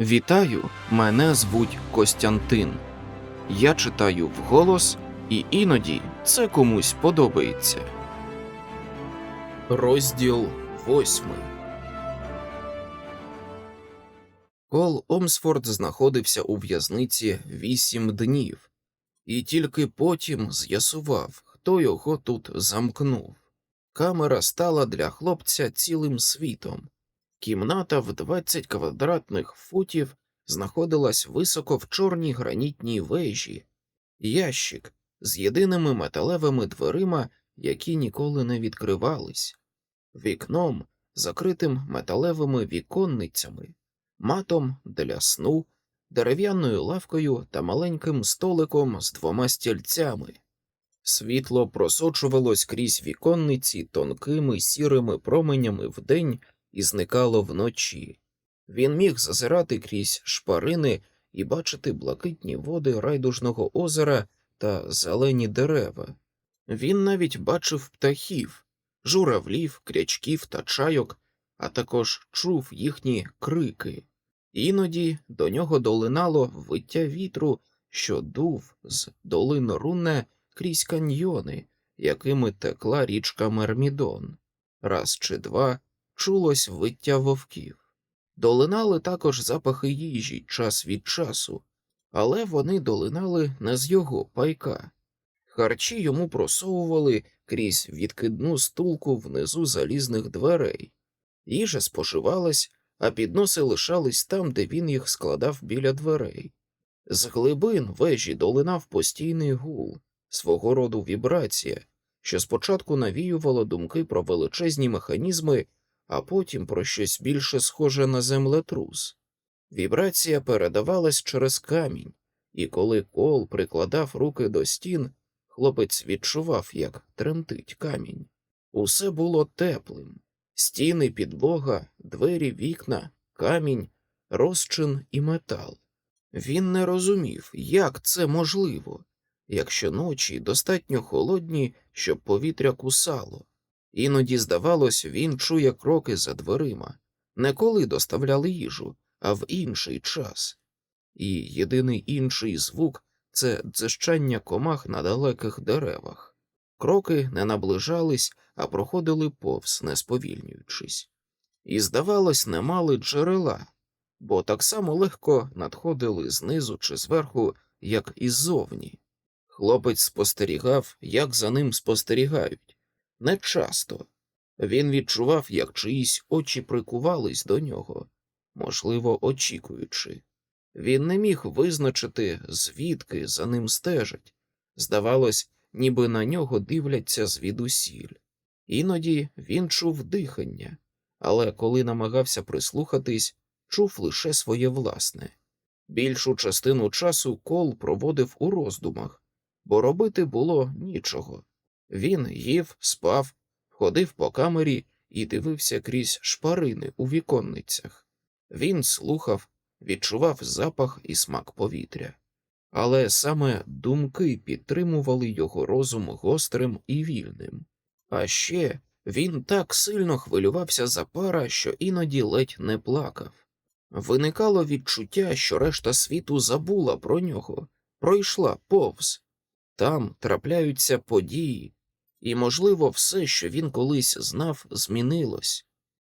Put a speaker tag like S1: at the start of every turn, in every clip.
S1: Вітаю, мене звуть Костянтин. Я читаю вголос, і іноді це комусь подобається. Розділ восьмий. Кол Омсфорд знаходився у в'язниці вісім днів, і тільки потім з'ясував, хто його тут замкнув. Камера стала для хлопця цілим світом. Кімната в 20 квадратних футів знаходилась високо в чорній гранітній вежі, ящик з єдиними металевими дверима, які ніколи не відкривались, вікном, закритим металевими віконницями, матом для сну, дерев'яною лавкою та маленьким столиком з двома стільцями. Світло просочувалось крізь віконниці тонкими сірими променями вдень і зникало вночі. Він міг зазирати крізь шпарини і бачити блакитні води райдужного озера та зелені дерева. Він навіть бачив птахів, журавлів, крячків та чайок, а також чув їхні крики. Іноді до нього долинало виття вітру, що дув з долин Рунне крізь каньйони, якими текла річка Мермідон. Раз чи два чулось виття вовків. Долинали також запахи їжі час від часу, але вони долинали не з його пайка. Харчі йому просовували крізь відкидну стулку внизу залізних дверей. Їжа споживалась, а підноси лишались там, де він їх складав біля дверей. З глибин вежі долинав постійний гул, свого роду вібрація, що спочатку навіювала думки про величезні механізми а потім про щось більше схоже на землетрус. Вібрація передавалась через камінь, і коли кол прикладав руки до стін, хлопець відчував, як тремтить камінь. Усе було теплим стіни, підлога, двері, вікна, камінь, розчин і метал. Він не розумів, як це можливо, якщо ночі достатньо холодні, щоб повітря кусало. Іноді, здавалось, він чує кроки за дверима, не коли доставляли їжу, а в інший час. І єдиний інший звук це дзищання комах на далеких деревах. Кроки не наближались, а проходили повз, не сповільнюючись. І, здавалось, не мали джерела, бо так само легко надходили знизу чи зверху, як і ззовні. Хлопець спостерігав, як за ним спостерігають. Не часто. Він відчував, як чиїсь очі прикувались до нього, можливо, очікуючи. Він не міг визначити, звідки за ним стежать. Здавалось, ніби на нього дивляться звідусіль. Іноді він чув дихання, але коли намагався прислухатись, чув лише своє власне. Більшу частину часу кол проводив у роздумах, бо робити було нічого. Він їв, спав, ходив по камері і дивився крізь шпарини у віконницях. Він слухав, відчував запах і смак повітря. Але саме думки підтримували його розум гострим і вільним. А ще він так сильно хвилювався за пара, що іноді ледь не плакав. Виникало відчуття, що решта світу забула про нього, пройшла повз. Там трапляються події, і, можливо, все, що він колись знав, змінилось.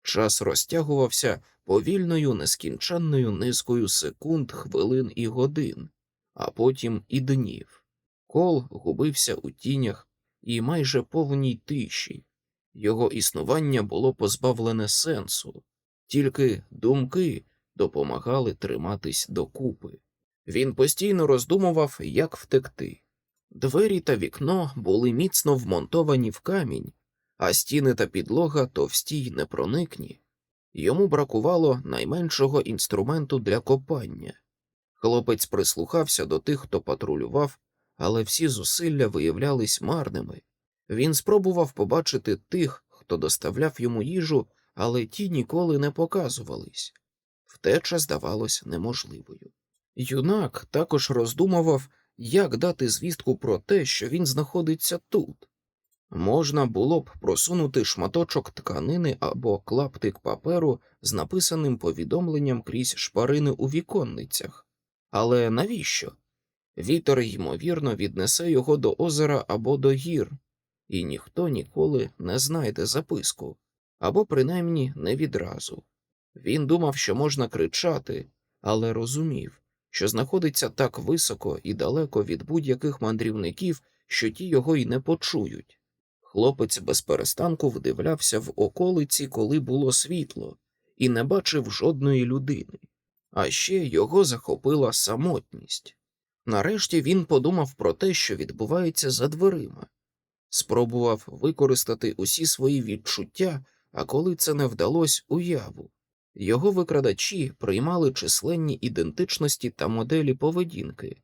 S1: Час розтягувався повільною нескінченною низкою секунд, хвилин і годин, а потім і днів. Кол губився у тінях і майже повній тиші. Його існування було позбавлене сенсу, тільки думки допомагали триматись докупи. Він постійно роздумував, як втекти. Двері та вікно були міцно вмонтовані в камінь, а стіни та підлога товсті й непроникні. Йому бракувало найменшого інструменту для копання. Хлопець прислухався до тих, хто патрулював, але всі зусилля виявлялись марними. Він спробував побачити тих, хто доставляв йому їжу, але ті ніколи не показувались. Втеча здавалась неможливою. Юнак також роздумував як дати звістку про те, що він знаходиться тут. Можна було б просунути шматочок тканини або клаптик паперу з написаним повідомленням крізь шпарини у віконницях. Але навіщо? Вітер, ймовірно, віднесе його до озера або до гір, і ніхто ніколи не знайде записку, або принаймні не відразу. Він думав, що можна кричати, але розумів, що знаходиться так високо і далеко від будь-яких мандрівників, що ті його й не почують. Хлопець без перестанку вдивлявся в околиці, коли було світло, і не бачив жодної людини. А ще його захопила самотність. Нарешті він подумав про те, що відбувається за дверима, спробував використати усі свої відчуття, а коли це не вдалося уяву. Його викрадачі приймали численні ідентичності та моделі поведінки.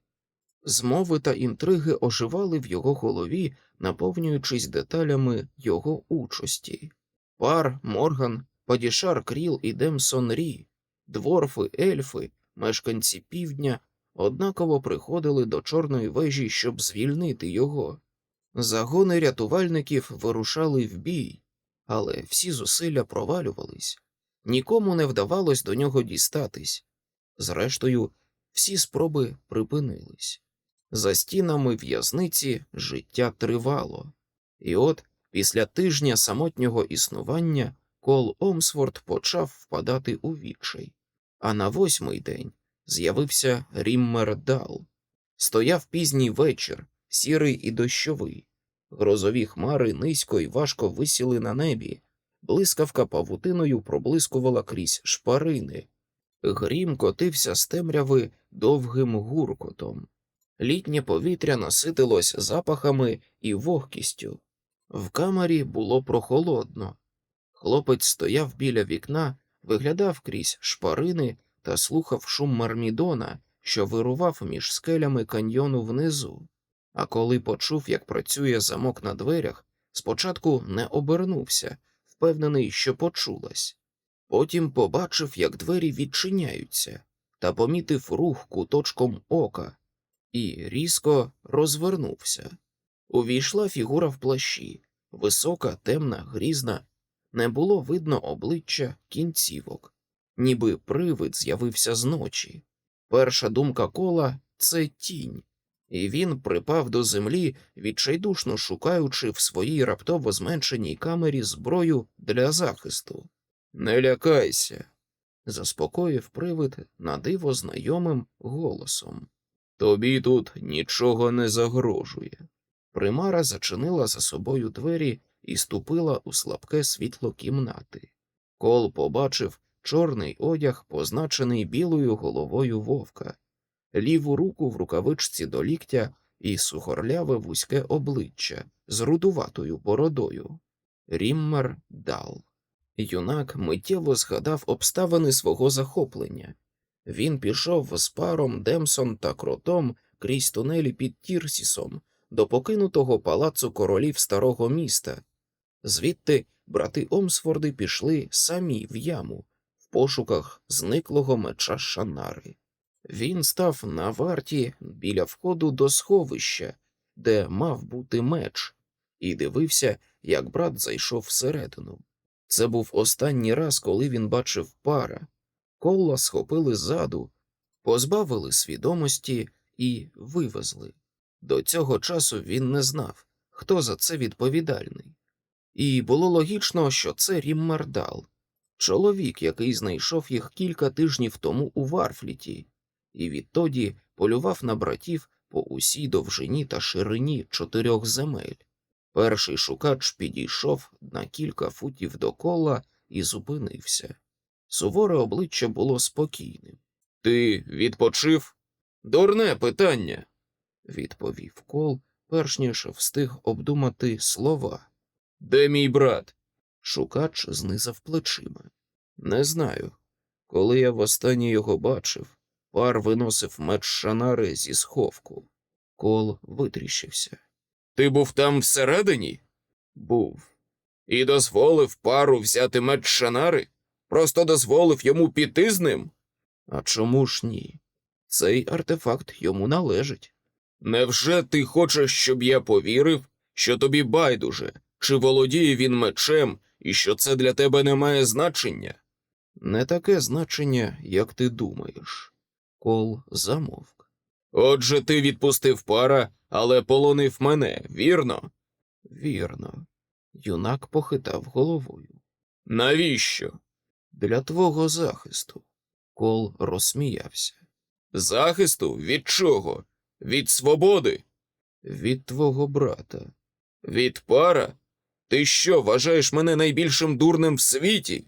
S1: Змови та інтриги оживали в його голові, наповнюючись деталями його участі. Пар, Морган, Падішар Кріл і Демсон Рі, дворфи, ельфи, мешканці півдня однаково приходили до чорної вежі, щоб звільнити його. Загони рятувальників вирушали в бій, але всі зусилля провалювались, нікому не вдавалось до нього дістатись. Зрештою, всі спроби припинились. За стінами в'язниці життя тривало, і от після тижня самотнього існування Кол Омсфорд почав впадати у відчай, а на восьмий день з'явився Ріммер Дал. Стояв пізній вечір, сірий і дощовий. Грозові хмари низько й важко висіли на небі, блискавка павутиною проблискувала крізь шпарини. Грім котився з темряви довгим гуркотом. Літнє повітря наситилось запахами і вогкістю. В камері було прохолодно. Хлопець стояв біля вікна, виглядав крізь шпарини та слухав шум мармідона, що вирував між скелями каньйону внизу. А коли почув, як працює замок на дверях, спочатку не обернувся, впевнений, що почулась. Потім побачив, як двері відчиняються, та помітив рух куточком ока і різко розвернувся. Увійшла фігура в плащі, висока, темна, грізна, не було видно обличчя кінцівок, ніби привид з'явився зночі. Перша думка кола це тінь, і він припав до землі, відчайдушно шукаючи в своїй раптово зменшеній камері зброю для захисту. Не лякайся, заспокоїв привид на диво знайомим голосом. Тобі тут нічого не загрожує. Примара зачинила за собою двері і ступила у слабке світло кімнати. Кол побачив чорний одяг, позначений білою головою вовка, ліву руку в рукавичці до ліктя і сухорляве вузьке обличчя з рудуватою бородою. Ріммер дал. Юнак миттєво згадав обставини свого захоплення. Він пішов з паром, Демсом та кротом крізь тунелі під Тірсісом до покинутого палацу королів старого міста. Звідти брати Омсфорди пішли самі в яму в пошуках зниклого меча Шанари. Він став на варті біля входу до сховища, де мав бути меч, і дивився, як брат зайшов всередину. Це був останній раз, коли він бачив пара. Колла схопили ззаду, позбавили свідомості і вивезли. До цього часу він не знав, хто за це відповідальний. І було логічно, що це Ріммардал, чоловік, який знайшов їх кілька тижнів тому у Варфліті, і відтоді полював на братів по усій довжині та ширині чотирьох земель. Перший шукач підійшов на кілька футів до кола і зупинився. Суворе обличчя було спокійним. Ти відпочив? Дурне питання, відповів кол, перш ніж встиг обдумати слова. Де мій брат? Шукач знизав плечима. Не знаю. Коли я востаннє його бачив, пар виносив меч шанари зі сховку. Кол витріщився. Ти був там всередині? Був. І дозволив пару взяти меч шанари? Просто дозволив йому піти з ним? А чому ж ні? Цей артефакт йому належить. Невже ти хочеш, щоб я повірив, Що тобі байдуже, чи володіє він мечем, і що це для тебе не має значення? Не таке значення, як ти думаєш. Кол замовк. Отже, ти відпустив пара, але полонив мене, вірно? Вірно. Юнак похитав головою. Навіщо? Для твого захисту. Кол розсміявся. Захисту? Від чого? Від свободи? Від твого брата. Від пара? Ти що, вважаєш мене найбільшим дурним в світі?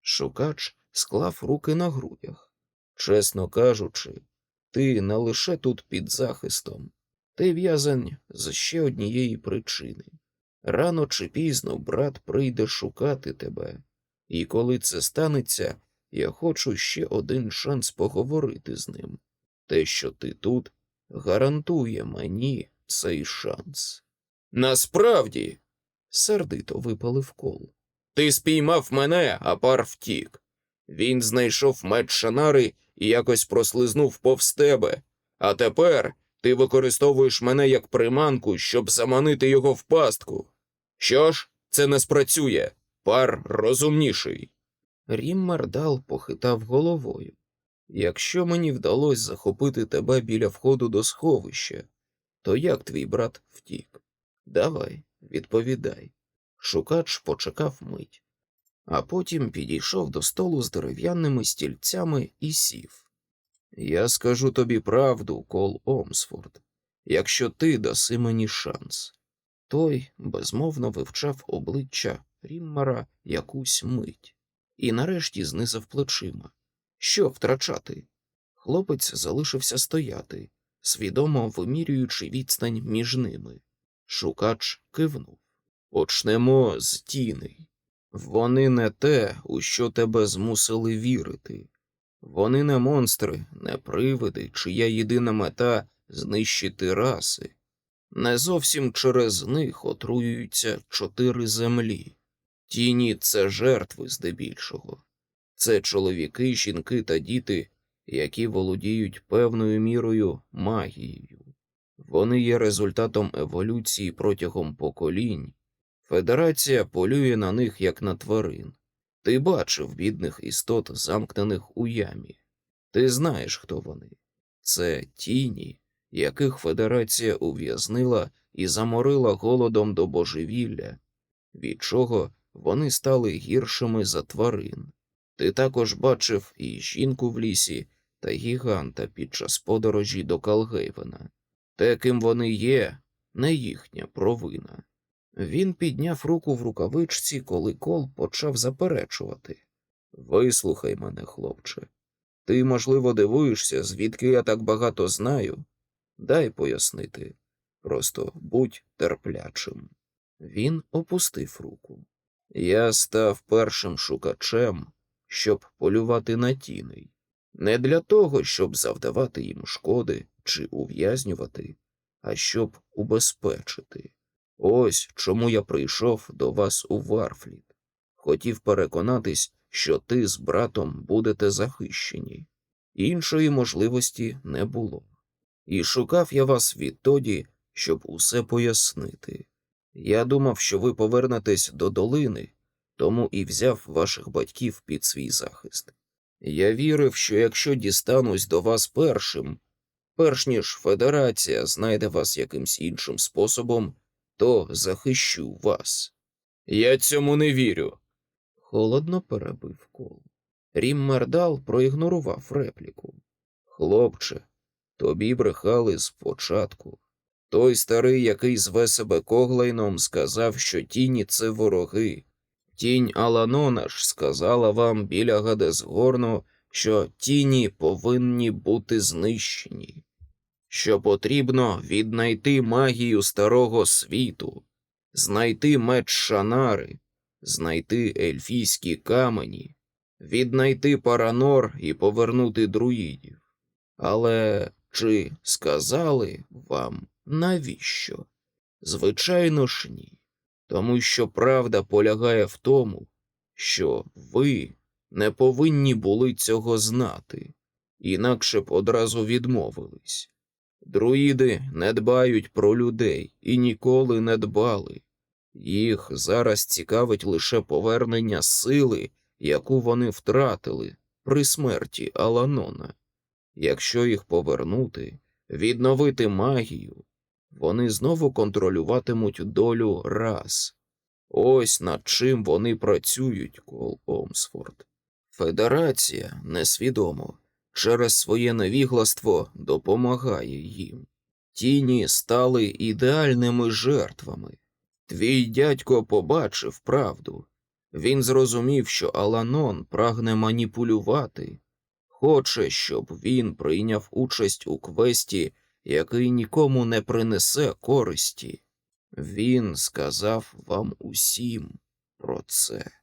S1: Шукач склав руки на грудях. Чесно кажучи, ти не лише тут під захистом, ти в'язань з ще однієї причини. Рано чи пізно брат прийде шукати тебе, і коли це станеться, я хочу ще один шанс поговорити з ним. Те, що ти тут, гарантує мені цей шанс. Насправді, сердито випалив кол. Ти спіймав мене, а пар втік. Він знайшов меч Шанари і якось прослизнув повз тебе. А тепер ти використовуєш мене як приманку, щоб заманити його в пастку. Що ж, це не спрацює. Пар розумніший. Ріммардал похитав головою. Якщо мені вдалося захопити тебе біля входу до сховища, то як твій брат втік? Давай, відповідай. Шукач почекав мить, а потім підійшов до столу з дерев'яними стільцями і сів. Я скажу тобі правду, Кол Омсфорд, якщо ти даси мені шанс. Той безмовно вивчав обличчя Ріммара якусь мить і нарешті знизав плечима. Що втрачати? Хлопець залишився стояти, свідомо вимірюючи відстань між ними. Шукач кивнув. Почнемо з тіней. Вони не те, у що тебе змусили вірити. Вони не монстри, не привиди, чия єдина мета знищити раси. Не зовсім через них отруюються чотири землі. Тіні це жертви здебільшого. Це чоловіки, жінки та діти, які володіють певною мірою магією. Вони є результатом еволюції протягом поколінь. Федерація полює на них як на тварин. Ти бачив бідних істот, замкнених у ямі. Ти знаєш, хто вони. Це тіні, яких Федерація ув'язнила і заморила голодом до божевілля, від чого вони стали гіршими за тварин. Ти також бачив і жінку в лісі та гіганта під час подорожі до Калгейвена. Те, ким вони є, не їхня провина. Він підняв руку в рукавичці, коли кол почав заперечувати. Вислухай мене, хлопче. Ти, можливо, дивуєшся, звідки я так багато знаю. Дай пояснити. Просто будь терплячим. Він опустив руку. Я став першим шукачем, щоб полювати на тіней. Не для того, щоб завдавати їм шкоди чи ув'язнювати, а щоб убезпечити. Ось чому я прийшов до вас у Варфліт. Хотів переконатись, що ти з братом будете захищені. Іншої можливості не було. І шукав я вас відтоді, щоб усе пояснити. Я думав, що ви повернетесь до долини, тому і взяв ваших батьків під свій захист. Я вірив, що якщо дістанусь до вас першим, перш ніж Федерація знайде вас якимсь іншим способом, то захищу вас. Я цьому не вірю. Холодно перебив кол. Ріммердал проігнорував репліку. Хлопче, тобі брехали спочатку. Той старий, який зве себе Коглайном, сказав, що тіні це вороги. Тінь Аланона ж сказала вам біля Гадесгорну, що тіні повинні бути знищені, що потрібно віднайти магію старого світу, знайти меч Шанари, знайти ельфійські камені, віднайти Паранор і повернути друїдів. Але чи сказали вам навіщо? Звичайно ж ні. Тому що правда полягає в тому, що ви не повинні були цього знати, інакше б одразу відмовились. Друїди не дбають про людей і ніколи не дбали. Їх зараз цікавить лише повернення сили, яку вони втратили при смерті Аланона. Якщо їх повернути, відновити магію, вони знову контролюватимуть долю рас. Ось над чим вони працюють, Кол Омсфорд. Федерація несвідомо через своє невігластво допомагає їм. Тіні стали ідеальними жертвами. Твій дядько побачив правду. Він зрозумів, що Аланон прагне маніпулювати, хоче, щоб він прийняв участь у квесті, який нікому не принесе користі. Він сказав вам усім про це.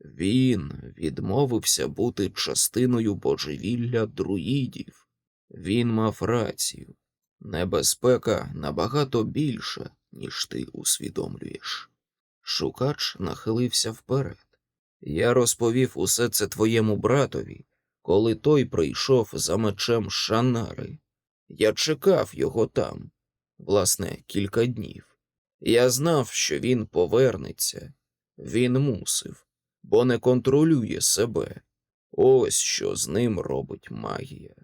S1: Він відмовився бути частиною божевілля друїдів. Він мав рацію. Небезпека набагато більша, ніж ти усвідомлюєш. Шукач нахилився вперед. Я розповів усе це твоєму братові, коли той прийшов за мечем Шанари. Я чекав його там, власне, кілька днів. Я знав, що він повернеться. Він мусив, бо не контролює себе. Ось що з ним робить магія.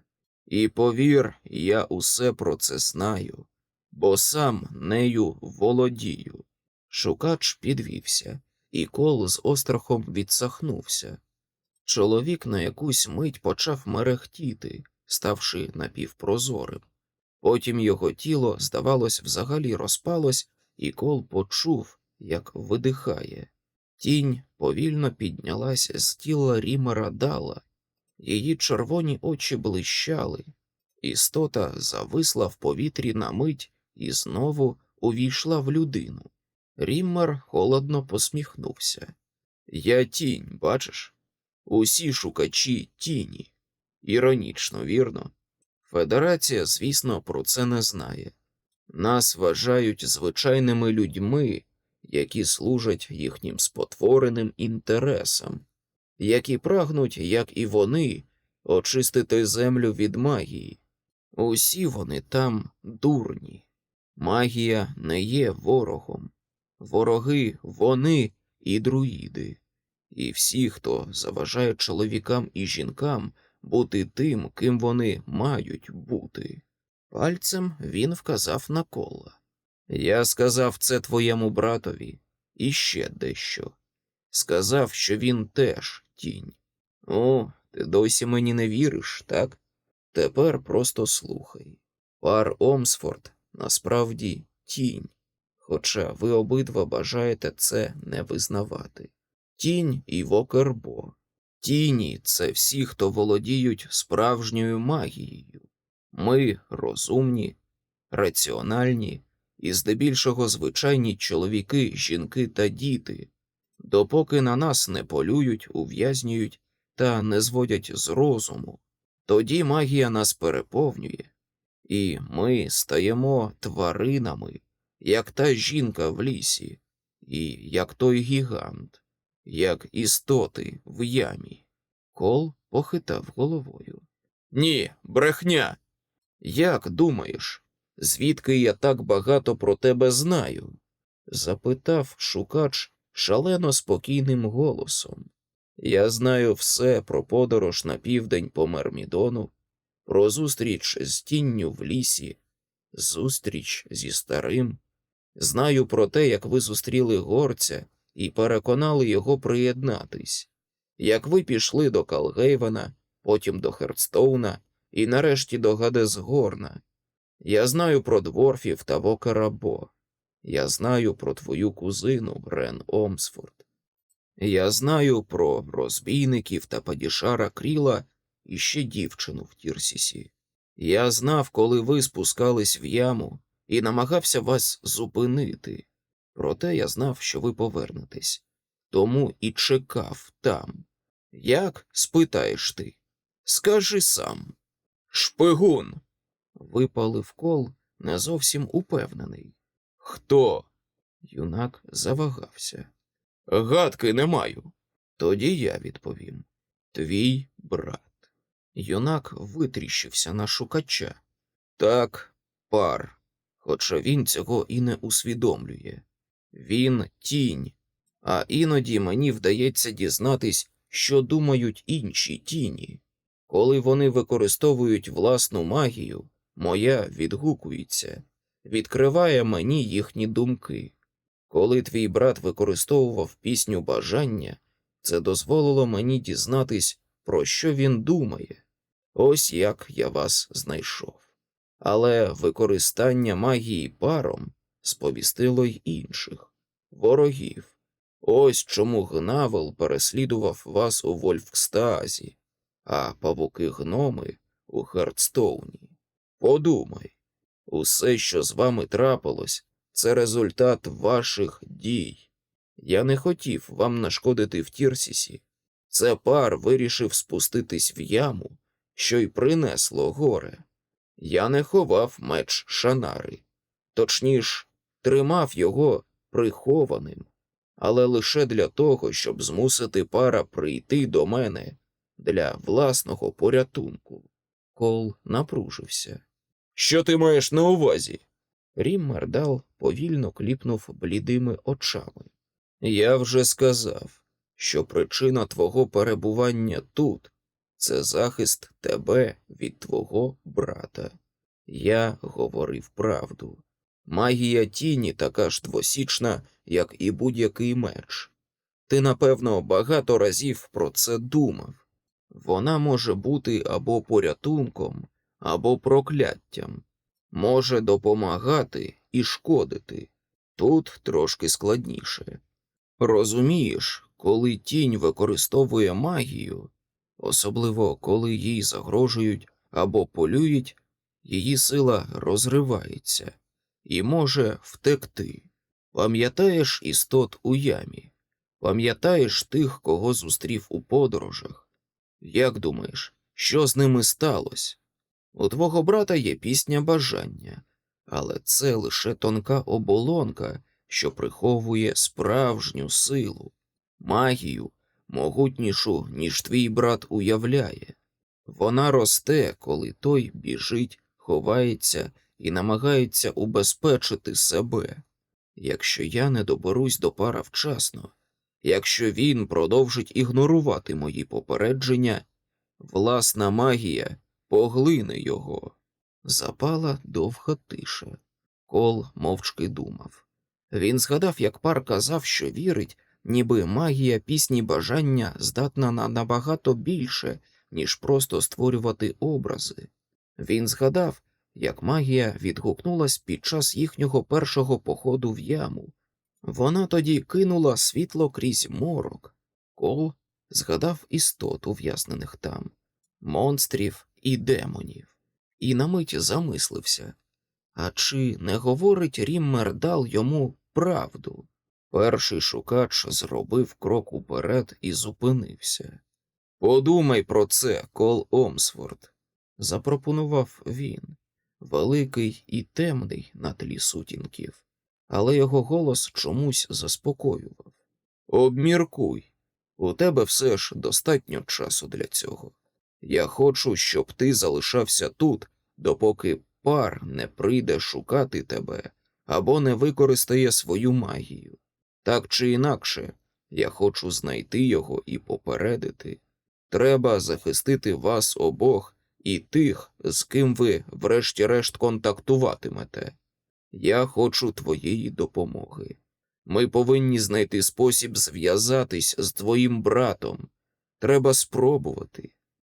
S1: І повір, я усе про це знаю, бо сам нею володію. Шукач підвівся, і кол з острахом відсахнувся. Чоловік на якусь мить почав мерехтіти, ставши напівпрозорим. Потім його тіло, здавалось, взагалі розпалось, і кол почув, як видихає. Тінь повільно піднялася з тіла Рімера Дала, її червоні очі блищали, істота зависла в повітрі на мить і знову увійшла в людину. Ріммер холодно посміхнувся. Я тінь, бачиш? Усі шукачі тіні. Іронічно, вірно. Федерація, звісно, про це не знає. Нас вважають звичайними людьми, які служать їхнім спотвореним інтересам, які прагнуть, як і вони, очистити землю від магії. Усі вони там дурні. Магія не є ворогом. Вороги вони і друїди, і всі, хто заважає чоловікам і жінкам бути тим, ким вони мають бути. Пальцем він вказав на кола. Я сказав це твоєму братові і ще дещо. Сказав, що він теж тінь. О, ти досі мені не віриш, так? Тепер просто слухай. Пар Омсфорд насправді тінь, хоча ви обидва бажаєте це не визнавати. Тінь і Вокербо. Тіні це всі, хто володіють справжньою магією. Ми розумні, раціональні і здебільшого звичайні чоловіки, жінки та діти, допоки на нас не полюють, ув'язнюють та не зводять з розуму, тоді магія нас переповнює, і ми стаємо тваринами, як та жінка в лісі, і як той гігант, як істоти в ямі. Кол похитав головою. Ні, брехня. Як думаєш, звідки я так багато про тебе знаю? запитав шукач шалено спокійним голосом. Я знаю все про подорож на південь по Мермідону, про зустріч з тінню в лісі, зустріч зі старим. Знаю про те, як ви зустріли горця і переконали його приєднатись, як ви пішли до Калгейвена, потім до Хердстоуна і нарешті до Гадесгорна. Я знаю про дворфів та Вокарабо. Я знаю про твою кузину Рен Омсфорд. Я знаю про розбійників та падішара Кріла і ще дівчину в Тірсісі. Я знав, коли ви спускались в яму і намагався вас зупинити. Проте я знав, що ви повернетесь, тому і чекав там. Як спитаєш ти? Скажи сам. Шпигун. Випалив кол, не зовсім упевнений. Хто? Юнак завагався. Гадки не маю. Тоді я відповім Твій брат. Юнак витріщився на шукача. Так, пар, хоча він цього і не усвідомлює. Він тінь, а іноді мені вдається дізнатись, що думають інші тіні. Коли вони використовують власну магію, моя відгукується, відкриває мені їхні думки. Коли твій брат використовував пісню бажання, це дозволило мені дізнатись, про що він думає. Ось як я вас знайшов. Але використання магії паром сповістило й інших ворогів. Ось чому Гнавел переслідував вас у Вольфкстазі, а павуки гноми у Хардстоуні. Подумай, усе, що з вами трапилось, це результат ваших дій. Я не хотів вам нашкодити в Тірсісі. Це пар вирішив спуститись в яму, що й принесло горе. Я не ховав меч Шанари, точніш, тримав його прихованим, але лише для того, щоб змусити пара прийти до мене для власного порятунку. Кол напружився. Що ти маєш на увазі? Рім Мердал повільно кліпнув блідими очами. Я вже сказав, що причина твого перебування тут це захист тебе від твого брата. Я говорив правду. Магія тіні така ж двосічна, як і будь-який меч. Ти, напевно, багато разів про це думав. Вона може бути або порятунком, або прокляттям, може допомагати і шкодити. Тут трошки складніше. Розумієш, коли тінь використовує магію, особливо коли їй загрожують або полюють, її сила розривається і може втекти. Пам'ятаєш істот у ямі, пам'ятаєш тих, кого зустрів у подорожах. Як думаєш, що з ними сталося? У твого брата є пісня бажання, але це лише тонка оболонка, що приховує справжню силу, магію, могутнішу, ніж твій брат уявляє. Вона росте, коли той біжить, ховається і намагається убезпечити себе. Якщо я не доберусь до пара вчасно, якщо він продовжить ігнорувати мої попередження, власна магія поглине його. Запала довга тиша. Кол мовчки думав. Він згадав, як пар казав, що вірить, ніби магія пісні бажання здатна на набагато більше, ніж просто створювати образи. Він згадав, як магія відгукнулась під час їхнього першого походу в яму. Вона тоді кинула світло крізь морок. Кол згадав істот ув'язнених там, монстрів і демонів, і на мить замислився. А чи не говорить Ріммердал йому правду? Перший шукач зробив крок уперед і зупинився. Подумай про це, Кол Омсфорд, запропонував він, великий і темний на тлі сутінків, але його голос чомусь заспокоював. Обміркуй, у тебе все ж достатньо часу для цього. Я хочу, щоб ти залишався тут, допоки пар не прийде шукати тебе або не використає свою магію. Так чи інакше, я хочу знайти його і попередити. Треба захистити вас обох і тих, з ким ви, врешті-решт, контактуватимете. Я хочу твоєї допомоги. Ми повинні знайти спосіб зв'язатись з твоїм братом. Треба спробувати.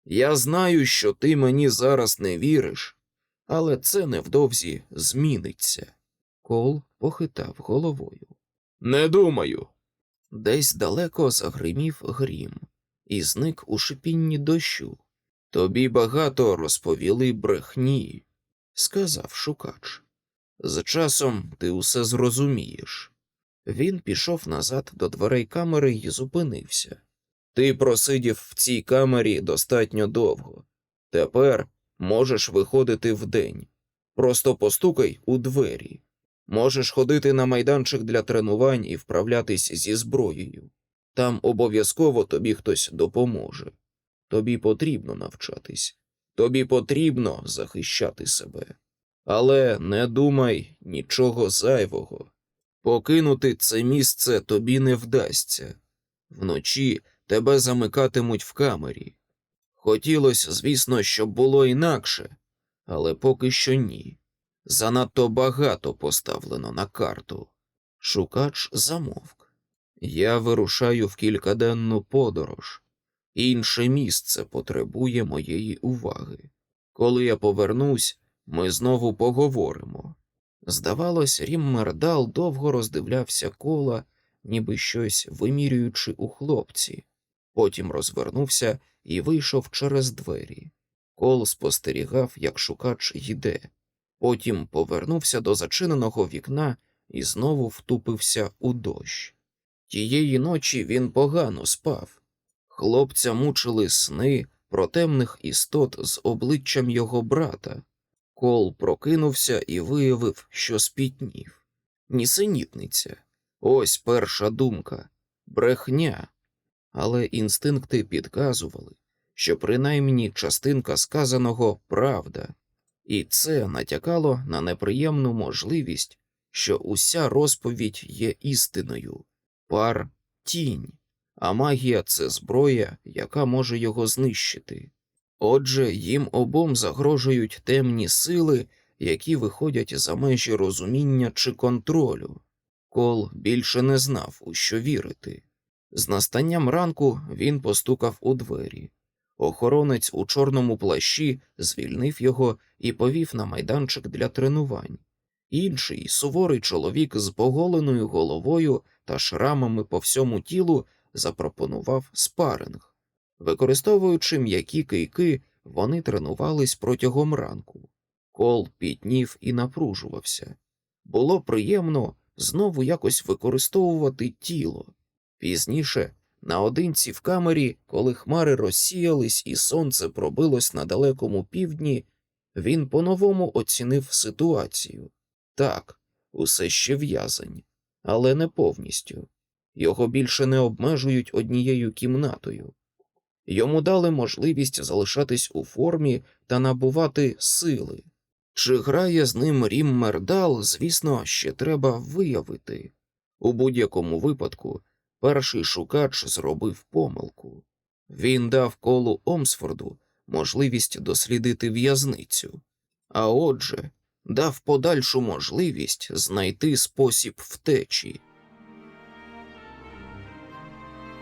S1: Я знаю, що ти мені зараз не віриш, але це невдовзі зміниться. Кол похитав головою. Не думаю. Десь далеко загримів грім і зник у шипінні дощу. Тобі багато розповіли брехні, сказав шукач. З часом ти усе зрозумієш. Він пішов назад до дверей камери і зупинився. Ти просидів в цій камері достатньо довго. Тепер можеш виходити вдень. Просто постукай у двері. Можеш ходити на майданчик для тренувань і вправлятись зі зброєю. Там обов'язково тобі хтось допоможе. Тобі потрібно навчатись, тобі потрібно захищати себе. Але не думай нічого зайвого. Покинути це місце тобі не вдасться. Вночі тебе замикатимуть в камері. Хотілося, звісно, щоб було інакше, але поки що ні. Занадто багато поставлено на карту. Шукач замовк. Я вирушаю в кількаденну подорож. Інше місце потребує моєї уваги. Коли я повернусь, ми знову поговоримо. Здавалось, Ріммердал довго роздивлявся кола, ніби щось вимірюючи у хлопці. Потім розвернувся і вийшов через двері. Кол спостерігав, як шукач йде. Потім повернувся до зачиненого вікна і знову втупився у дощ. Тієї ночі він погано спав. Хлопця мучили сни про темних істот з обличчям його брата. Кол прокинувся і виявив, що спітнів. Нісенітниця. Ось перша думка брехня. Але інстинкти підказували, що принаймні частинка сказаного правда, і це натякало на неприємну можливість, що уся розповідь є істиною, пар тінь, а магія це зброя, яка може його знищити. Отже, їм обом загрожують темні сили, які виходять за межі розуміння чи контролю. Кол більше не знав, у що вірити. З настанням ранку він постукав у двері. Охоронець у чорному плащі звільнив його і повів на майданчик для тренувань. Інший суворий чоловік з поголеною головою та шрамами по всьому тілу запропонував спаринг. Використовуючи м'які кийки, вони тренувались протягом ранку. Кол пітнів і напружувався. Було приємно знову якось використовувати тіло. Пізніше, наодинці в камері, коли хмари розсіялись і сонце пробилось на далекому півдні, він по-новому оцінив ситуацію. Так, усе ще в'язень, але не повністю. Його більше не обмежують однією кімнатою. Йому дали можливість залишатись у формі та набувати сили. Чи грає з ним Рім Мердал, звісно, ще треба виявити. У будь-якому випадку перший шукач зробив помилку. Він дав колу Омсфорду можливість дослідити в'язницю, а отже, дав подальшу можливість знайти спосіб втечі.